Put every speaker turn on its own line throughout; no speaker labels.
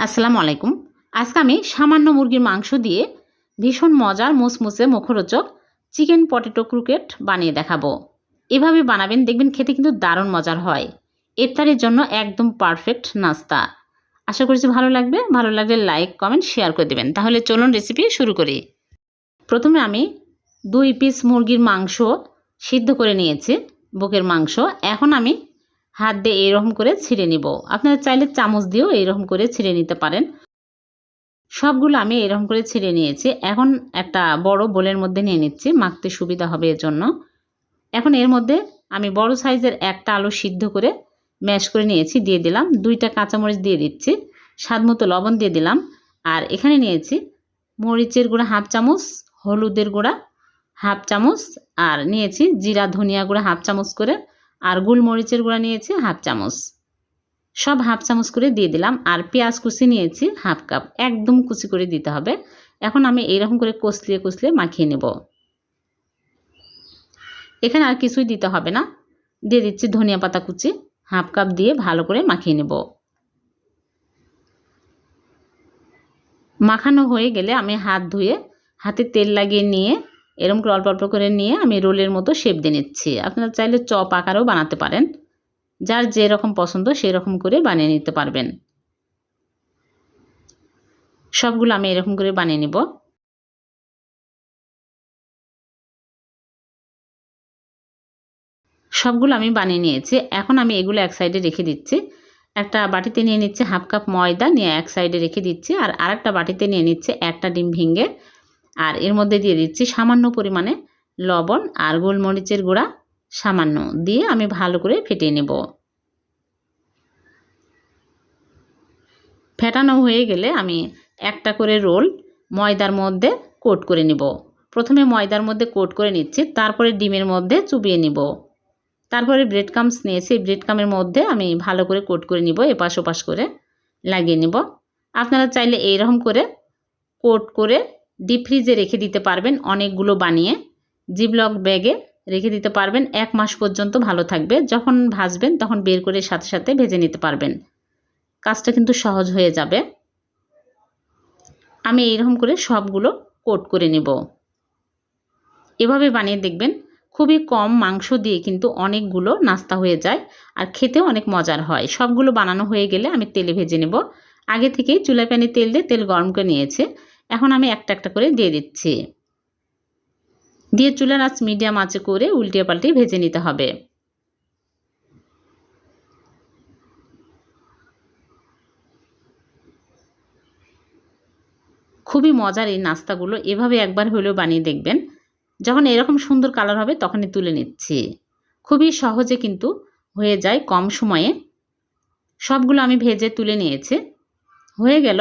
আসসালামু আলাইকুম। আজকে আমি সামান্য মুরগির মাংস দিয়ে ভীষণ মজার মুসমুসে মুখরোচক চিকেন পটেটো ক্রুকেট বানিয়ে দেখাবো। এভাবে বানাবেন, দেখবেন খেতে কিন্তু দারুণ মজার হয়। ইফতারের জন্য একদম পারফেক্ট নাস্তা। আশা করছি ভালো লাগবে। ভালো লাগলে লাইক, কমেন্ট, শেয়ার করে দেবেন। তাহলে চলুন রেসিপি শুরু করি। প্রথমে আমি দুই পিস মুরগির মাংস সিদ্ধ করে নিয়েছি, বুকের মাংস। এখন আমি হাত দিয়ে এইরকম করে ছিঁড়ে নিব। আপনারা চাইলে চামচ দিয়েও এইরকম করে ছিঁড়ে নিতে পারেন। সবগুলো আমি এরকম করে ছিঁড়ে নিয়েছি। এখন একটা বড় বোলের মধ্যে নিয়ে নিচ্ছি, মাখতে সুবিধা হবে এর জন্য এখন এর মধ্যে আমি বড় সাইজের একটা আলু সিদ্ধ করে ম্যাশ করে নিয়েছি, দিয়ে দিলাম। দুইটা কাঁচামরিচ দিয়ে দিচ্ছি, স্বাদ মতো লবণ দিয়ে দিলাম। আর এখানে নিয়েছি মরিচের গুঁড়া হাফ চামচ, হলুদের গুঁড়া হাফ চামচ, আর নিয়েছি জিরা, ধনিয়া গুঁড়া হাফ চামচ করে আর গোলমরিচের গুঁড়া নিয়েছি হাফ চামচ। সব হাফ চামচ করে দিয়ে দিলাম আর পেঁয়াজ কুচি নিয়েছি হাফ কাপ। একদম কুচি করে দিতে হবে। এখন আমি এইরকম করে কষলিয়ে কষলিয়ে মাখিয়ে নেব। এখানে আর কিছুই দিতে হবে না। দিয়ে দিচ্ছি ধনিয়া পাতা কুচি। হাফ কাপ দিয়ে ভালো করে মাখিয়ে নেব। মাখানো হয়ে গেলে আমি হাত ধুয়ে হাতে তেল লাগিয়ে নিয়ে এরকম করে অল্প অল্প করে নিয়ে আমি রোলের মতো শেপ দিয়ে নিচ্ছি। আপনারা চাইলে চপ আকারেও বানাতে পারেন। যার যেরকম পছন্দ সেই রকম করে বানিয়ে নিতে পারবেন। সবগুলো আমি এরকম করে বানিয়ে নিব। সবগুলো আমি বানিয়ে নিয়েছি। এখন আমি এগুলো এক সাইডে রেখে দিচ্ছি। একটা বাটিতে নিয়ে নিচ্ছে হাফ কাপ ময়দা, নিয়ে এক সাইডে রেখে দিচ্ছি। আর আরেকটা বাটিতে নিয়ে নিচ্ছে একটা ডিম ভেঙে আর এর মধ্যে দিয়ে দিচ্ছি সামান্য পরিমাণে লবণ আর গোলমরিচের গুঁড়া সামান্য দিয়ে আমি ভালো করে ফেটিয়ে নেব। ফেটানো হয়ে গেলে আমি একটা করে রোল ময়দার মধ্যে কোট করে নিব। প্রথমে ময়দার মধ্যে কোট করে নিচ্ছি, তারপরে ডিমের মধ্যে চুবিয়ে নিব। তারপরে ব্রেড কামস নিয়েছি ব্রেড কামের মধ্যে আমি ভালো করে কোট করে নিব, এপাশ ওপাশ করে লাগিয়ে নিব। আপনারা চাইলে এইরকম করে কোট করে ডিপ ফ্রিজে রেখে দিতে পারবেন অনেকগুলো বানিয়ে। জিবলক ব্যাগে রেখে দিতে পারবেন। এক মাস পর্যন্ত ভালো থাকবে। যখন ভাজবেন তখন বের করে সাথে সাথে ভেজে নিতে পারবেন। কাজটা কিন্তু সহজ হয়ে যাবে। আমি এইরকম করে সবগুলো কোট করে নেব। এভাবে বানিয়ে দেখবেন খুবই কম মাংস দিয়ে কিন্তু অনেকগুলো নাস্তা হয়ে যায় আর খেতেও অনেক মজার হয়। সবগুলো বানানো হয়ে গেলে আমি তেলে ভেজে নেব। আগে থেকেই চুলা প্যানে তেল দিয়ে তেল গরম করে নিয়েছে। এখন আমি একটা একটা করে দিয়ে দিচ্ছি। দিয়ে চুলার আঁচ মিডিয়াম আঁচে করে উল্টিয়ে পাল্টে ভেজে নিতে হবে। খুবই মজার এই নাস্তাগুলো এভাবে একবার হলেও বানিয়ে দেখবেন। যখন এরকম সুন্দর কালার হবে তখনই তুলে নিচ্ছি। খুবই সহজে কিন্তু হয়ে যায় কম সময়ে। সবগুলো আমি ভেজে তুলে নিয়েছি। হয়ে গেল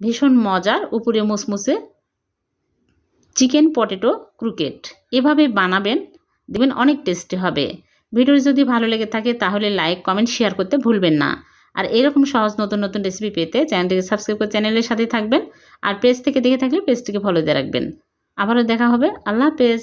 ভীষণ মজার উপরে মুসমুসে চিকেন পটেটো ক্রুকেট। এভাবে বানাবেন, দেখবেন অনেক টেস্টি হবে। ভিডিও যদি ভালো লেগে থাকে তাহলে লাইক, কমেন্ট, শেয়ার করতে ভুলবেন না। আর এরকম সহজ নতুন নতুন রেসিপি পেতে চ্যানেলটিকে সাবস্ক্রাইব করে চ্যানেলের সাথে থাকবেন। আর পেজ থেকে দেখে থাকলে পেজটিকে ফলো দিয়ে রাখবেন। আবারও দেখা হবে। আল্লাহ হাফেজ।